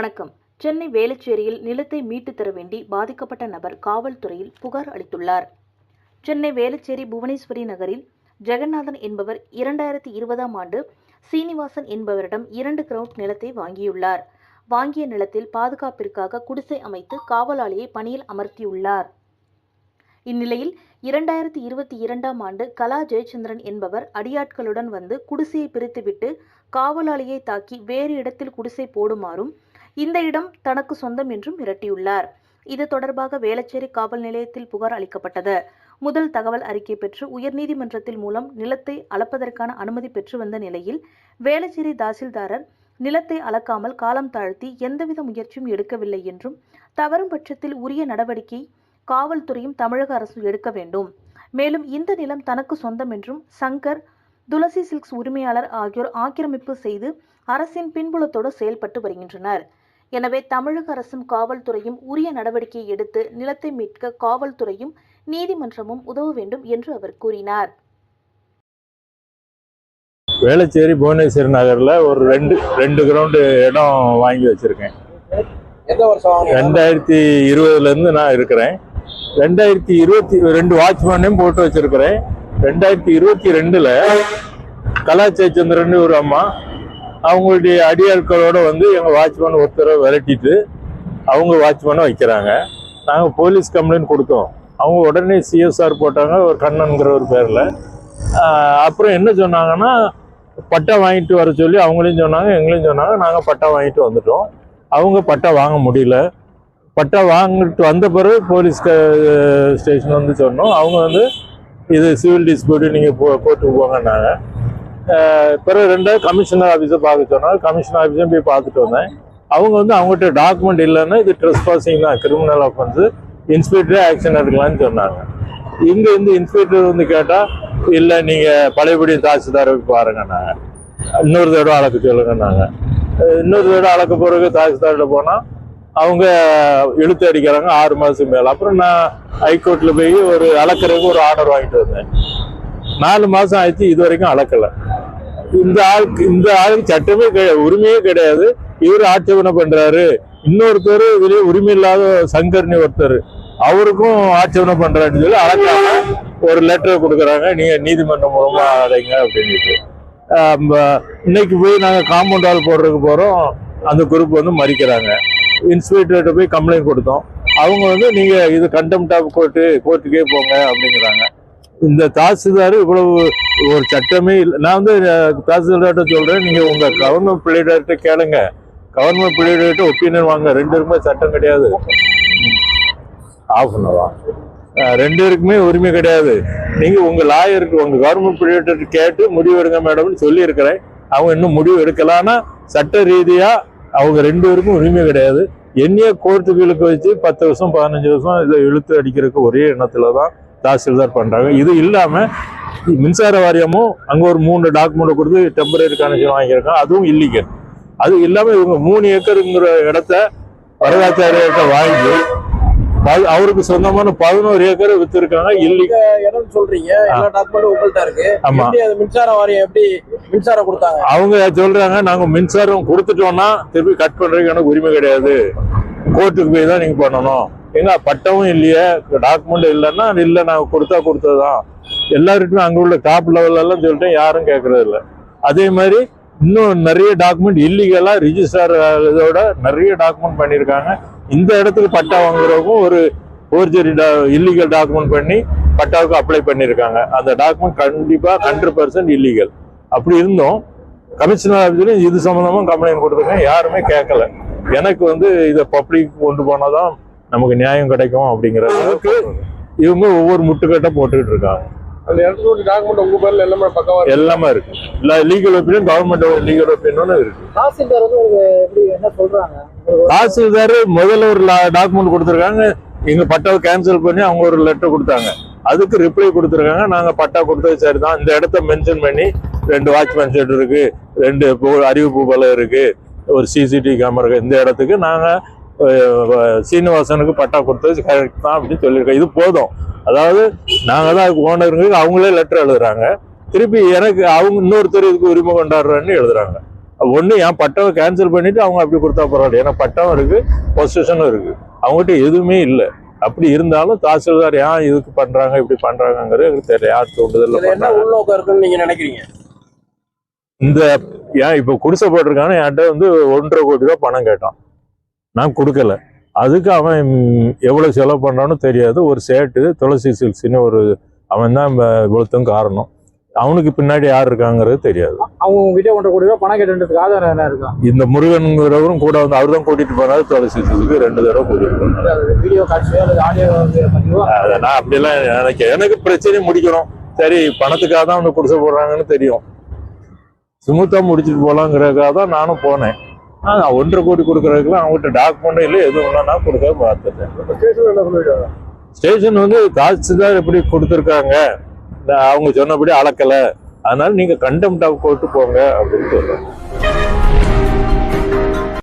வணக்கம். சென்னை வேளச்சேரியில் நிலத்தை மீட்டு தர வேண்டி பாதிக்கப்பட்ட நபர் காவல்துறையில் புகார் அளித்துள்ளார். சென்னை வேளச்சேரி புவனேஸ்வரி நகரில் ஜெகநாதன் என்பவர் இரண்டாயிரத்தி இருபதாம் ஆண்டு சீனிவாசன் என்பவரிடம் இரண்டு கிரவுண்ட் நிலத்தை வாங்கியுள்ளார். வாங்கிய நிலத்தில் பாதுகாப்பிற்காக குடிசை அமைத்து காவலாளியை பணியில் அமர்த்தியுள்ளார். இந்நிலையில் இரண்டாயிரத்தி இருபத்தி இரண்டாம் ஆண்டு கலா ஜெயச்சந்திரன் என்பவர் அடியாட்களுடன் வந்து குடிசையை பிரித்துவிட்டு காவலாளியை தாக்கி வேறு இடத்தில் குடிசை போடுமாறும் இந்த இடம் தனக்கு சொந்தம் என்றும் மிரட்டியுள்ளார். இது தொடர்பாக வேளச்சேரி காவல் நிலையத்தில் புகார் அளிக்கப்பட்டது. முதல் தகவல் அறிக்கை பெற்று உயர்நீதிமன்றத்தில் மூலம் நிலத்தை அளப்பதற்கான அனுமதி பெற்று வந்த நிலையில் வேளச்சேரி தாசில்தாரர் நிலத்தை அளக்காமல் காலம் தாழ்த்தி எந்தவித முயற்சியும் எடுக்கவில்லை என்றும் தவறும் பட்சத்தில் உரிய நடவடிக்கை காவல்துறையும் தமிழக அரசும் எடுக்க வேண்டும். மேலும் இந்த நிலம் தனக்கு சொந்தம் என்றும் சங்கர் துளசி சில்க்ஸ் உரிமையாளர் ஆகியோர் ஆக்கிரமிப்பு செய்து அரசின் பின்புலத்தோடு செயல்பட்டு வருகின்றனர். எனவே தமிழக அரசும் காவல்துறையும் உரிய நடவடிக்கை எடுத்து நிலத்தை மீட்க காவல்துறையும் நீதிமன்றமும் உதவ வேண்டும் என்று அவர் கூறினார். வேளச்சேரி புவனேஸ்வரி நகர்ல ஒரு ரெண்டு ரெண்டு கிரவுண்டு இடம் வாங்கி வச்சிருக்கேன்? ரெண்டாயிரத்தி இருபதுல இருந்து நான் இருக்கிறேன். ரெண்டாயிரத்தி இருபத்தி ரெண்டு வாட்ச்மேனையும் போட்டு வச்சிருக்கிறேன். ரெண்டாயிரத்தி இருபத்தி ரெண்டுல கலா ஜெயச்சந்திரன் ஒரு அம்மா அவங்களுடைய அடியாட்களோட வந்து எங்கள் வாட்ச்மேன் ஒருத்தரை விரட்டிட்டு அவங்க வாட்ச்மேனை வைக்கிறாங்க. நாங்கள் போலீஸ் கம்ப்ளைண்ட் கொடுத்தோம். அவங்க உடனே சிஎஸ்ஆர் போட்டாங்க ஒரு கண்ணன்கிற ஒரு பேரில். அப்புறம் என்ன சொன்னாங்கன்னா பட்டா வாங்கிட்டு வர சொல்லி அவங்களையும் சொன்னாங்க எங்களையும் சொன்னாங்க நாங்கள் பட்டா வாங்கிட்டு வந்துட்டோம். அவங்க பட்டா வாங்க முடியல. பட்டா வாங்கிட்டு வந்த பிறகு போலீஸ் ஸ்டேஷன் வந்து சொன்னோம். அவங்க வந்து இது சிவில் டிஸ்பியூட் நீங்கள் போ போட்டு போங்கன்னாங்க. பிறகு ரெண்டாவது கமிஷனர் ஆஃபீஸை பார்க்க சொன்னாங்க கமிஷனர் ஆஃபீஸையும் போய் பார்த்துட்டு வந்தேன். அவங்க வந்து அவங்ககிட்ட டாக்குமெண்ட் இல்லைன்னா இது ட்ரெஸ் பாசிங் தான் கிரிமினல் அஃபென்ஸு இன்ஸ்பெக்டரே ஆக்ஷன் எடுக்கலாம்னு சொன்னாங்க. இங்கே இந்த இன்ஸ்பெக்டர் வந்து கேட்டால் இல்லை நீங்கள் பழையபடி தாசில்தாரை நாங்கள் இன்னொரு தடவை அளக்க சொல்லுங்கன்னாங்க. நாங்கள் இன்னொரு தடவை அளக்க பிறகு தாசில்தாரில் போனால் அவங்க இழுத்து அடிக்கிறாங்க ஆறு மாதத்துக்கு மேலே. அப்புறம் நான் ஹைகோர்ட்டில் போய் ஒரு அளக்கறதுக்கு ஒரு ஆர்டர் வாங்கிட்டு வந்தேன். நாலு மாதம் ஆயிடுச்சு இது வரைக்கும் அளக்கலை இந்த ஆளுக்கு இந்த ஆளுக்கு சட்டமே கிடையாது உரிமையே கிடையாது. இவர் ஆட்சேபனை பண்றாரு. இன்னொருத்தர் இதுலயே உரிமை இல்லாத சங்கர்னி ஒருத்தர். அவருக்கும் ஆட்சேபனை பண்றாருன்னு சொல்லி அளக்காம ஒரு லெட்டர் கொடுக்குறாங்க. நீங்க நீதிமன்றம் மூலமா அடைங்க அப்படின்ட்டு இன்னைக்கு போய் நாங்கள் காம்பவுண்ட் ஆள் போடுறதுக்கு போறோம். அந்த குரூப் வந்து மறிக்கிறாங்க. இன்ஸ்பெக்டர்கிட்ட போய் கம்ப்ளைண்ட் கொடுத்தோம். அவங்க வந்து நீங்க இது கண்டெம்ட் ஆஃப் கோர்ட்டு கோர்ட்டுக்கே போங்க அப்படிங்கிறாங்க. இந்த தாசில்தார் இவ்வளவு ஒரு சட்டமே இல்லை. நான் வந்து தாசில்தார்கிட்ட சொல்கிறேன் நீங்கள் உங்கள் கவர்மெண்ட் பிள்ளைகிட்ட கேளுங்க. கவர்மெண்ட் பிள்ளைகிட்ட ஒப்பீனியன் வாங்க. ரெண்டு இருக்குமே சட்டம் கிடையாது. ஆஃப் பண்ணவா ரெண்டு இருக்குமே உரிமை கிடையாது. நீங்கள் உங்கள் லாயருக்கு உங்கள் கவர்மெண்ட் பிள்ளைகிட்ட கேட்டு முடிவு எடுங்க மேடம்னு சொல்லியிருக்கிறேன். அவங்க இன்னும் முடிவு எடுக்கலான்னா சட்ட ரீதியாக அவங்க ரெண்டு பேருக்கும் உரிமை கிடையாது. என்னைய கோர்ட்டுகளுக்கு வச்சு பத்து வருஷம் பதினஞ்சு வருஷம் இதை இழுத்து அடிக்கிறதுக்கு ஒரே எண்ணத்துல தான் தாசில்தார் பண்றாங்க. இது இல்லாம மின்சார வாரியமும் அங்க ஒரு மூணு டாக்குமெண்ட் கொடுத்து டெம்பரரி கனெக்ஷன் வாங்கியிருக்காங்க. அதுவும் இல்லீகல் அது இல்லாம இவங்க மூணு ஏக்கருங்கிற இடத்த வரதாச்சாரியர்கிட்ட வாங்கி அவருக்கு சொந்தமான பதினோரு ஏக்கரை வித்திருக்காங்க. இல்லி இடம் சொல்றீங்க. உங்கள்ட்ட இருக்கு. ஆமா. மின்சார வாரியம் எப்படி மின்சாரம் கொடுத்தாங்க? அவங்க சொல்றாங்க நாங்க மின்சாரம் கொடுத்துட்டோம்னா திருப்பி கட் பண்றதுக்கு எனக்கு உரிமை கிடையாது. கோர்ட்டுக்கு போய் தான் நீங்க பண்ணணும். எங்க பட்டமும் இல்லையே? டாக்குமெண்ட் இல்லைன்னா இல்லை நான் கொடுத்தா கொடுத்ததுதான். எல்லாருக்குமே அங்கே உள்ள டாப் லெவல்ல எல்லாம் சொல்லிட்டேன் யாரும் கேட்கறது இல்லை. அதே மாதிரி இன்னும் நிறைய டாக்குமெண்ட் இல்லீகலாக ரிஜிஸ்டர் இதோட நிறைய டாக்குமெண்ட் பண்ணியிருக்காங்க. இந்த இடத்துக்கு பட்டா வாங்குறவங்க ஒரு ஃபோர்ஜரி இல்லீகல் டாக்குமெண்ட் பண்ணி பட்டாவுக்கு அப்ளை பண்ணியிருக்காங்க. அந்த டாக்குமெண்ட் கண்டிப்பாக ஹண்ட்ரட் பர்சன்ட் இல்லீகல் அப்படி இருந்தும். கமிஷனர் ஆஃபீஸ்லையும் இது சம்மந்தமாக கம்ப்ளைண்ட் கொடுத்துருக்கேன். யாருமே கேட்கல. எனக்கு வந்து இதை பப்ளிக் கொண்டு போனால் தான் நமக்கு நியாயம் கிடைக்கும் அப்படிங்கிற அளவுக்கு இவங்க ஒவ்வொரு முட்டுக்கட்டை போட்டுக்கிட்டு இருக்காங்க. அந்த இடத்துல டாக்குமெண்ட் உங்க பேர்ல எல்லாமே பக்கவா எல்லாமே இருக்கு. இல்ல legal opinion government legal opinion இருக்கு. தாசில்தார் வந்து உங்களுக்கு எப்படி என்ன சொல்றாங்க? தாசில்தார் முதல்ல ஒரு டாக்குமெண்ட் கொடுத்துருக்காங்க. எங்க பட்டாவை கேன்சல் பண்ணி அவங்க ஒரு லெட்டர் கொடுத்தாங்க. அதுக்கு ரிப்ளை கொடுத்துருக்காங்க. நாங்க பட்டா கொடுத்தது சரிதான். இந்த இடத்த மென்ஷன் பண்ணி ரெண்டு வாட்ச்மேன் ஷெட் இருக்கு. ரெண்டு அறிவிப்பு பலம் இருக்கு. ஒரு சிசிடிவி கேமரா இருக்கு. இந்த இடத்துக்கு நாங்க அஹ், சீனிவாசனுக்கு பட்டா கொடுத்தது கரெக்ட் தான் அப்படின்னு சொல்லியிருக்கோம் இது போதும். அதாவது நாங்க தான் அதுக்கு ஓனருக்கு அவங்களே லெட்டர் எழுதுறாங்க. திருப்பி எனக்கு அவங்க இன்னொருத்தர் இதுக்கு உரிமை கொண்டாடுறேன்னு எழுதுறாங்க. ஒண்ணு என் பட்டாவை கேன்சல் பண்ணிட்டு அவங்க அப்படி கொடுத்தா பரவாயில்ல. ஏன்னா பட்டம் இருக்கு பொசிஷனும் இருக்கு. அவங்ககிட்ட எதுவுமே இல்லை. அப்படி இருந்தாலும் தாசில்தார் ஏன் இதுக்கு பண்றாங்க இப்படி பண்றாங்கங்கிறது எனக்கு தெரியல யார் தூண்டுதல் என்ன உள்நோக்கம் இருக்குன்னு நீங்க நினைக்கிறீங்க? இந்த ஏன் இப்போ குடிசை போட்டிருக்கான்னு என்கிட்ட வந்து ஒன்றரை கோடி ரூபாய் பணம் கேட்டான். நான் கொடுக்கல. அதுக்கு அவன் ம், எவ்வளவு செலவு பண்றான்னு தெரியாது. ஒரு சேட்டு துளசி சில்க்ஸ்னு ஒரு அவன் தான் இவ்வளோத்துக்கும் காரணம். அவனுக்கு பின்னாடி யார் இருக்காங்கிறது தெரியாது. அவங்க உங்ககிட்ட ஒன்றரை கோடி ரூபாய் பணம் கேட்டுறதுக்கு ஆதாரம் என்ன இருக்கா? இந்த முருகனுங்கிறவரும் கூட வந்து அவர் தான் கூட்டிட்டு போனாரு துளசி சில்க்கு ரெண்டு தடவை கூட்டிட்டு போனாரு. வீடியோ காட்சியோ நான் அப்படியெல்லாம் நினைக்கிறேன் எனக்கு பிரச்சனை முடிக்கணும். சரி பணத்துக்காக தான் வந்து குடிசை போடுறாங்கன்னு தெரியும். சுமூத்தா முடிச்சுட்டு போலாங்கிறதுக்காக தான் நானும் போனேன். ஆனா ஒன்றரை கோடி கொடுக்கறதுக்குலாம் அவங்ககிட்ட டாக்குமெண்ட் இல்லை எதுவும் இல்லை நான் கொடுக்க பார்த்துட்டேன் ஸ்டேஷன் வந்து தாசில்தார் எப்படி கொடுத்துருக்காங்க? இந்த அவங்க சொன்னபடி அளக்கல. அதனால நீங்க கண்டெம்ட் ஆஃப் கோர்ட்டு போங்க அப்படின்னு சொல்றாங்க.